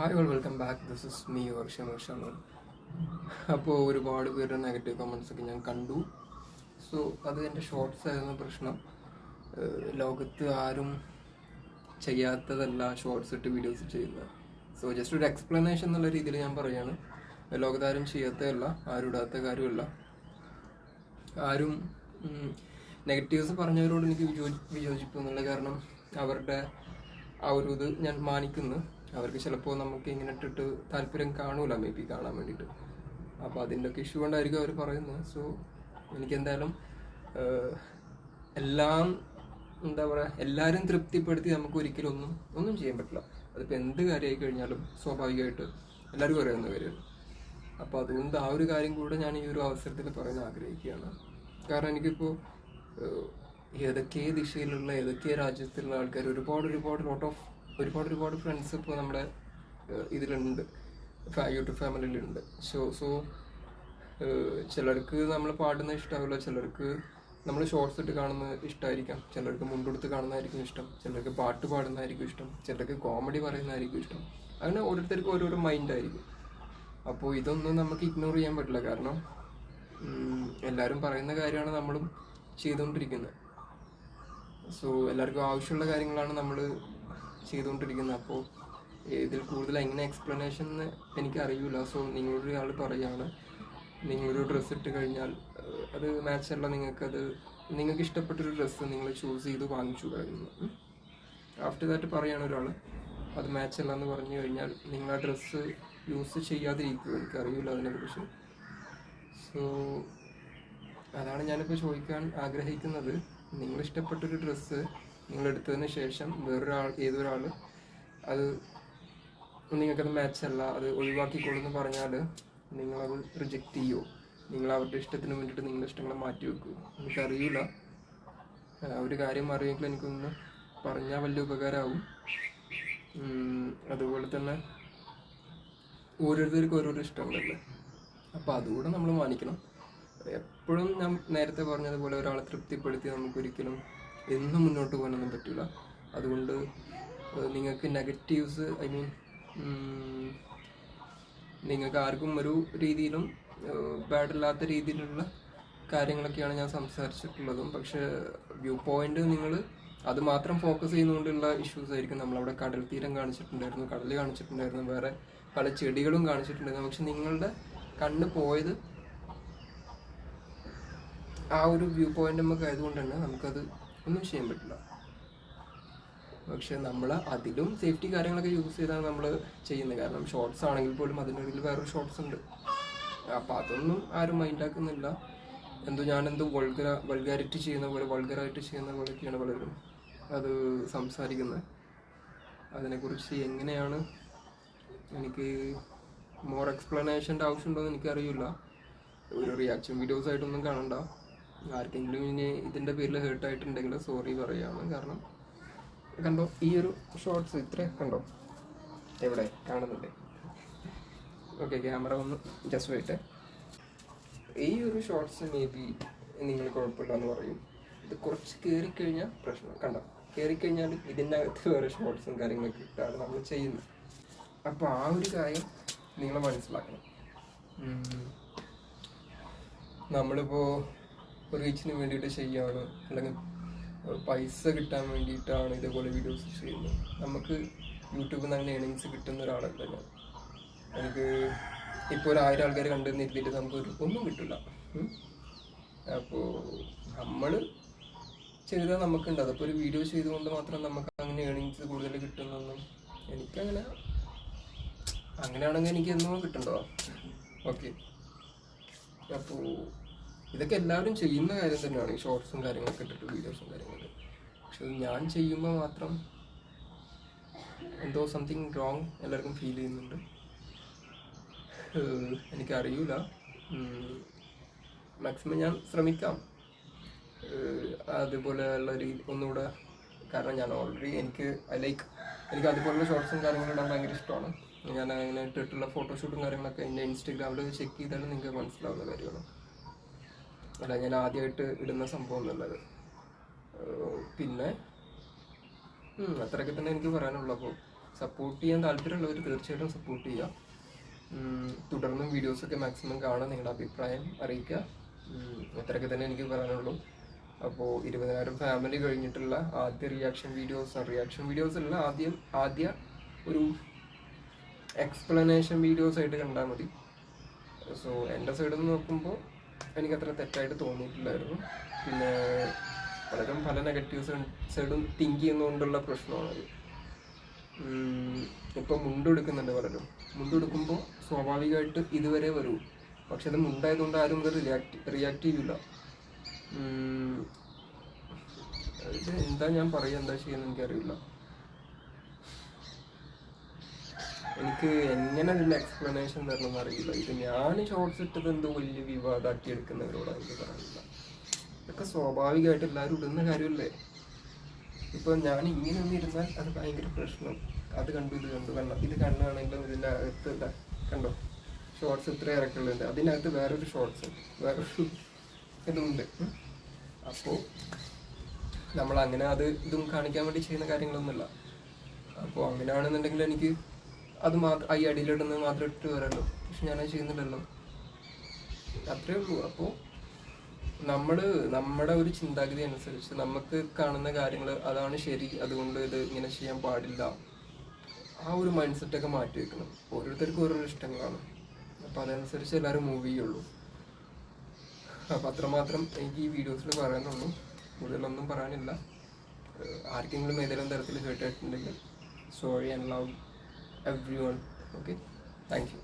Hi all welcome back this is me വർഷം അപ്പോൾ ഒരുപാട് പേരുടെ നെഗറ്റീവ് കമൻസ് ഒക്കെ ഞാൻ കണ്ടു. സോ അത് എന്റെ ഷോർട്സ് ആയിരുന്ന പ്രശ്നം. ലോകത്ത് ആരും ചെയ്യാത്തതല്ല ഷോർട്സ് ഇട്ട് വീഡിയോസ് ചെയ്യുന്നത്. സോ ജസ്റ്റ് ഒരു എക്സ്പ്ലനേഷൻ എന്നുള്ള രീതിയിൽ ഞാൻ പറയുകയാണ് ലോകത്ത് ആരും ചെയ്യാത്തതല്ല ആരും ഇടാത്ത കാര്യമല്ല. ആരും നെഗറ്റീവ്സ് പറഞ്ഞവരോട് എനിക്ക് വിയോജിപ്പ് എന്നുള്ള കാരണം അവരുടെ ആ ഒരു ഇത് ഞാൻ മാനിക്കുന്നു. അവർക്ക് ചിലപ്പോൾ നമുക്ക് ഇങ്ങനെ ഇട്ടിട്ട് താല്പര്യം കാണൂല മേ ബി കാണാൻ വേണ്ടിയിട്ട് അപ്പോൾ അതിന്റെ ഒക്കെ ഇഷ്യൂ കൊണ്ടായിരിക്കും അവർ പറയുന്നത്. സോ എനിക്കെന്തായാലും എല്ലാം എന്താ പറയുക എല്ലാവരും തൃപ്തിപ്പെടുത്തി നമുക്ക് ഒരിക്കലും ഒന്നും ഒന്നും ചെയ്യാൻ പറ്റില്ല. അതിപ്പോൾ എന്ത് കാര്യമായി കഴിഞ്ഞാലും സ്വാഭാവികമായിട്ട് എല്ലാവർക്കും അറിയാവുന്ന കാര്യമാണ് അപ്പോൾ അതുകൊണ്ട് ആ ഒരു കാര്യം കൂടെ ഞാൻ ഈ ഒരു അവസരത്തിൽ പറയാൻ ആഗ്രഹിക്കുകയാണ്. കാരണം എനിക്കിപ്പോൾ ഏതൊക്കെ ദിശയിലുള്ള ഏതൊക്കെ രാജ്യത്തിലുള്ള ആൾക്കാർ ഒരുപാട് ഒരുപാട് ലോട്ട് ഓഫ് ഒരുപാട് ഒരുപാട് ഫ്രണ്ട്സ് ഇപ്പോൾ നമ്മുടെ ഇതിലുണ്ട്. യൂട്യൂബ് ഫാമിലിയിലുണ്ട് സോ സോ ചിലർക്ക് നമ്മൾ പാടുന്ന ഇഷ്ടമാവില്ല ചിലർക്ക് നമ്മൾ ഷോർട്സ് ഇട്ട് കാണുന്നത് ഇഷ്ടമായിരിക്കാം ചിലർക്ക് മുണ്ടെടുത്ത് കാണുന്നതായിരിക്കും ഇഷ്ടം. ചിലർക്ക് പാട്ട് പാടുന്നതായിരിക്കും ഇഷ്ടം. ചിലർക്ക് കോമഡി പറയുന്നതായിരിക്കും ഇഷ്ടം. അങ്ങനെ ഓരോരുത്തർക്കും ഓരോരോ മൈൻഡായിരിക്കും അപ്പോൾ ഇതൊന്നും നമുക്ക് ഇഗ്നോർ ചെയ്യാൻ പറ്റില്ല. കാരണം എല്ലാവരും പറയുന്ന കാര്യമാണ് നമ്മളും ചെയ്തുകൊണ്ടിരിക്കുന്നത്. സോ എല്ലാവർക്കും ആവശ്യമുള്ള കാര്യങ്ങളാണ് നമ്മൾ ചെയ്തുകൊണ്ടിരിക്കുന്നത്. അപ്പോൾ ഇതിൽ കൂടുതൽ എങ്ങനെ എക്സ്പ്ലനേഷൻ എന്ന് എനിക്കറിയില്ല സോ നിങ്ങളൊരു ആൾ പറയുകയാണ് നിങ്ങളൊരു ഡ്രസ്സ് ഇട്ട് കഴിഞ്ഞാൽ അത് മാച്ച് അല്ല നിങ്ങൾക്കത് നിങ്ങൾക്ക് ഇഷ്ടപ്പെട്ടൊരു ഡ്രസ്സ് നിങ്ങൾ ചൂസ് ചെയ്ത് വാങ്ങിച്ചു കഴിഞ്ഞു. ആഫ്റ്റർ ദാറ്റ് പറയുകയാണ് ഒരാൾ അത് മാച്ച് അല്ല എന്ന് പറഞ്ഞു കഴിഞ്ഞാൽ നിങ്ങൾ ആ ഡ്രസ്സ് യൂസ് ചെയ്യാതിരിക്കും എനിക്കറിയില്ല അതിനെക്കുറിച്ച്. സോ അതാണ് ഞാനിപ്പോൾ ചോദിക്കാൻ ആഗ്രഹിക്കുന്നത്. നിങ്ങൾ ഇഷ്ടപ്പെട്ടൊരു ഡ്രസ്സ് നിങ്ങൾ എടുത്തതിന് ശേഷം വേറൊരാൾ ഏതൊരാൾ അത് നിങ്ങൾക്കത് മാച്ച് അല്ല അത് ഒഴിവാക്കിക്കൊള്ളുന്നു പറഞ്ഞാൽ നിങ്ങളത് റിജക്റ്റ് ചെയ്യുമോ നിങ്ങൾ അവരുടെ ഇഷ്ടത്തിന് വേണ്ടിയിട്ട് നിങ്ങളുടെ ഇഷ്ടങ്ങളെ മാറ്റി വെക്കുമോ എനിക്കറിയില്ല ഒരു കാര്യം അറിയുമെങ്കിൽ എനിക്കൊന്ന് പറഞ്ഞാൽ വലിയ ഉപകാരമാവും അതുപോലെ തന്നെ ഓരോരുത്തർക്കും ഓരോരോ ഇഷ്ടങ്ങളല്ലേ? അപ്പോൾ അതുകൂടെ നമ്മൾ മാനിക്കണം. എപ്പോഴും ഞാൻ നേരത്തെ പറഞ്ഞതുപോലെ ഒരാളെ തൃപ്തിപ്പെടുത്തി നമുക്കൊരിക്കലും എന്നും മുന്നോട്ട് പോകാനൊന്നും പറ്റില്ല അതുകൊണ്ട് നിങ്ങൾക്ക് നെഗറ്റീവ്സ് ഐ മീൻ നിങ്ങൾക്ക് ആർക്കും ഒരു രീതിയിലും ബാഡ് അല്ലാത്ത രീതിയിലുള്ള കാര്യങ്ങളൊക്കെയാണ് ഞാൻ സംസാരിച്ചിട്ടുള്ളതും. പക്ഷേ വ്യൂ പോയിന്റ് നിങ്ങൾ അത് മാത്രം ഫോക്കസ് ചെയ്യുന്നതുകൊണ്ടുള്ള ഇഷ്യൂസ് ആയിരിക്കും നമ്മളവിടെ കടൽ തീരം കാണിച്ചിട്ടുണ്ടായിരുന്നു കടൽ കാണിച്ചിട്ടുണ്ടായിരുന്നു വേറെ പല ചെടികളും കാണിച്ചിട്ടുണ്ടായിരുന്നു. പക്ഷെ നിങ്ങളുടെ കണ്ണ് പോയത് ആ ഒരു വ്യൂ പോയിന്റ് നമുക്ക് ആയതുകൊണ്ട് തന്നെ നമുക്കത് ഒന്നും ചെയ്യാൻ പറ്റില്ല. പക്ഷെ നമ്മൾ അതിലും സേഫ്റ്റി കാര്യങ്ങളൊക്കെ യൂസ് ചെയ്താണ് നമ്മൾ ചെയ്യുന്നത്. കാരണം ഷോർട്സ് ആണെങ്കിൽ പോലും അതിനുള്ളിൽ വേറൊരു ഷോർട്സ് ഉണ്ട്. അപ്പം അതൊന്നും ആരും മൈൻഡാക്കുന്നില്ല എന്തോ ഞാനെന്തോ വൾഗര വൾഗാരിറ്റി ചെയ്യുന്ന പോലെ വൾഗറായിട്ട് ചെയ്യുന്ന പോലെയൊക്കെയാണ് പലരും അത് സംസാരിക്കുന്നത്. അതിനെക്കുറിച്ച് എങ്ങനെയാണ് എനിക്ക് മോർ എക്സ്പ്ലനേഷന്റെ ആവശ്യമുണ്ടോയെന്ന് എനിക്കറിയില്ല. ഒരു റിയാക്ഷൻ വീഡിയോസ് ആയിട്ടൊന്നും കാണണ്ട. ആർക്കെങ്കിലും ഇനി ഇതിന്റെ പേരിൽ ഹേർട്ട് ആയിട്ടുണ്ടെങ്കിൽ സോറി പറയുകയാണ് കാരണം കണ്ടോ ഈ ഒരു ഷോർട്സ് ഇത്ര കണ്ടോ? എവിടെ? കാണുന്നുണ്ടേ ഓക്കെ ക്യാമറ ഒന്ന് ജസ്റ്റ് പോയിട്ട് ഈ ഒരു ഷോർട്സ് മേ ബി നിങ്ങൾ കുഴപ്പമില്ല എന്ന് പറയും. ഇത് കുറച്ച് കയറിക്കഴിഞ്ഞാൽ പ്രശ്നം. കണ്ടോ? കയറിക്കഴിഞ്ഞാൽ ഇതിന്റെ അകത്ത് വേറെ ഷോർട്സും കാര്യങ്ങളൊക്കെ ഇട്ടാണ് നമ്മൾ ചെയ്യുന്നത്. അപ്പോൾ ആ ഒരു കാര്യം നിങ്ങൾ മനസ്സിലാക്കണം. നമ്മളിപ്പോൾ റീച്ചിന് വേണ്ടിയിട്ട് ചെയ്യാണ്. അല്ലെങ്കിൽ പൈസ കിട്ടാൻ വേണ്ടിയിട്ടാണ് ഇതേപോലെ വീഡിയോസ് ചെയ്യുന്നത്. നമുക്ക് യൂട്യൂബിൽ നിന്ന് അങ്ങനെ ഏണിങ്സ് കിട്ടുന്ന ഒരാളല്ല ഞാൻ. എനിക്ക് ഇപ്പോൾ ഒരു ആയിരം ആൾക്കാർ കണ്ടു നിർത്തിയിട്ട് നമുക്ക് ഒന്നും കിട്ടില്ല അപ്പോൾ നമ്മൾ ചെയ്താൽ നമുക്കുണ്ട്. അതിപ്പോൾ ഒരു വീഡിയോ ചെയ്തുകൊണ്ട് മാത്രം നമുക്ക് അങ്ങനെ ഏണിങ്സ് കൂടുതൽ കിട്ടുന്നൊന്നും എനിക്കങ്ങനെ അങ്ങനെയാണെങ്കിൽ എനിക്ക് എന്നും കിട്ടണ്ടോ? ഓക്കെ അപ്പോൾ ഇതൊക്കെ എല്ലാവരും ചെയ്യുന്ന കാര്യം തന്നെയാണ്. ഈ ഷോർട്സും കാര്യങ്ങളൊക്കെ ഇട്ടിട്ട് വീഡിയോസും കാര്യങ്ങളൊക്കെ. പക്ഷെ അത് ഞാൻ ചെയ്യുമ്പോൾ മാത്രം എന്തോ സംതിങ് റോങ് എല്ലാവർക്കും ഫീൽ ചെയ്യുന്നുണ്ട്. എനിക്കറിയില്ല മാക്സിമം ഞാൻ ശ്രമിക്കാം. അതുപോലെയുള്ള രീതി ഒന്നുകൂടെ കാരണം ഞാൻ ഓൾറെഡി എനിക്ക് ലൈക്ക് എനിക്ക് അതുപോലുള്ള ഷോർട്സും കാര്യങ്ങളും ഇടാൻ ഭയങ്കര ഇഷ്ടമാണ്. ഞാൻ അങ്ങനെ ഇട്ടിട്ടുള്ള ഫോട്ടോഷൂട്ടും കാര്യങ്ങളൊക്കെ എന്റെ ഇൻസ്റ്റഗ്രാമിൽ ചെക്ക് ചെയ്താലും നിങ്ങൾക്ക് മനസ്സിലാവുന്ന കാര്യമാണ്. അല്ല ഞാൻ ആദ്യമായിട്ട് ഇടുന്ന സംഭവം എന്നുള്ളത്. പിന്നെ അത്രയൊക്കെ തന്നെ എനിക്ക് പറയാനുള്ളൂ. അപ്പോൾ സപ്പോർട്ട് ചെയ്യാൻ താല്പര്യമുള്ളവർ തീർച്ചയായിട്ടും സപ്പോർട്ട് ചെയ്യുക. തുടർന്നും വീഡിയോസൊക്കെ മാക്സിമം കാണാൻ നിങ്ങളുടെ അഭിപ്രായം അറിയിക്കുക. അത്രയൊക്കെ തന്നെ എനിക്ക് പറയാനുള്ളൂ. അപ്പോൾ ഇരുപതിനായിരം ഫാമിലി കഴിഞ്ഞിട്ടുള്ള ആദ്യ റിയാക്ഷൻ വീഡിയോസ് റിയാക്ഷൻ വീഡിയോസ് അല്ല ആദ്യം ആദ്യ ഒരു എക്സ്പ്ലനേഷൻ വീഡിയോസ് ആയിട്ട് കണ്ടാൽ മതി. സോ എന്റെ സൈഡിൽ നിന്ന് നോക്കുമ്പോൾ എനിക്കത്ര തെറ്റായിട്ട് തോന്നിയിട്ടില്ലായിരുന്നു. പിന്നെ പലരും പല നെഗറ്റീവ്സ് സൈഡും തിങ്ക് ചെയ്യുന്നതുകൊണ്ടുള്ള പ്രശ്നമാണത് ഇപ്പൊ മുണ്ടെടുക്കുന്നുണ്ട് പലരും. മുണ്ടെടുക്കുമ്പോൾ സ്വാഭാവികമായിട്ട് ഇതുവരെ വരൂ. പക്ഷെ അത് മുണ്ടായതുകൊണ്ട് ആരും ഇത് റിയാക്ട് റിയാക്ട് ചെയ്യില്ല ഇത് എന്താ ഞാൻ പറയുക എന്താ ചെയ്യുന്നത് എനിക്കറിയില്ല. എനിക്ക് എങ്ങനെ അതിന്റെ എക്സ്പ്ലനേഷൻ തരണമെന്ന് അറിയില്ല ഇത് ഞാൻ ഷോർട്സ് ഇട്ടത് എന്തോ വലിയ വിവാദമാക്കി എടുക്കുന്നവരോട് എനിക്ക് പറയുന്നില്ല ഇതൊക്കെ സ്വാഭാവികമായിട്ട് എല്ലാവരും ഇടുന്ന കാര്യമല്ലേ? ഇപ്പൊ ഞാൻ ഇങ്ങനെ ഒന്ന് ഇരുന്നാൽ അത് ഭയങ്കര പ്രശ്നം. അത് കണ്ടു ഇത് കണ്ടു കണ്ട. ഇത് കണ്ടാണെങ്കിലും ഇതിന്റെ അകത്ത് കണ്ടോ? ഷോർട്സ് ഇത്ര ഇറക്കുള്ളുണ്ട് അതിനകത്ത് വേറൊരു ഷോർട്സ് വേറൊരു ഇതുണ്ട്. അപ്പോൾ അപ്പോ നമ്മൾ അങ്ങനെ അത് ഇതും കാണിക്കാൻ വേണ്ടി ചെയ്യുന്ന കാര്യങ്ങളൊന്നുമില്ല. അപ്പോൾ അങ്ങനെയാണെന്നുണ്ടെങ്കിൽ എനിക്ക് അത് മാത്രം ഈ അടിയിലിടുന്നത് മാത്രം ഇട്ട് വരാമല്ലോ പക്ഷെ ഞാനത് ചെയ്യുന്നില്ലല്ലോ അത്രേ ഉള്ളൂ. അപ്പോൾ നമ്മൾ നമ്മുടെ ഒരു ചിന്താഗതി അനുസരിച്ച് നമുക്ക് കാണുന്ന കാര്യങ്ങൾ അതാണ് ശരി. അതുകൊണ്ട് ഇത് ഇങ്ങനെ ചെയ്യാൻ പാടില്ല. ആ ഒരു മൈൻഡ് സെറ്റൊക്കെ മാറ്റി വെക്കണം. ഓരോരുത്തർക്കും ഓരോരോ ഇഷ്ടങ്ങളാണ്. അപ്പോൾ അതനുസരിച്ച് എല്ലാവരും മൂവ് ചെയ്യുള്ളൂ. അപ്പം അത്രമാത്രം എനിക്ക് ഈ വീഡിയോസിൽ പറയാനുള്ളൂ. കൂടുതലൊന്നും പറയാനില്ല. ആർക്കെങ്കിലും ഏതെങ്കിലും തരത്തിൽ കേട്ടിട്ടുണ്ടെങ്കിൽ sorry and love everyone okay thank you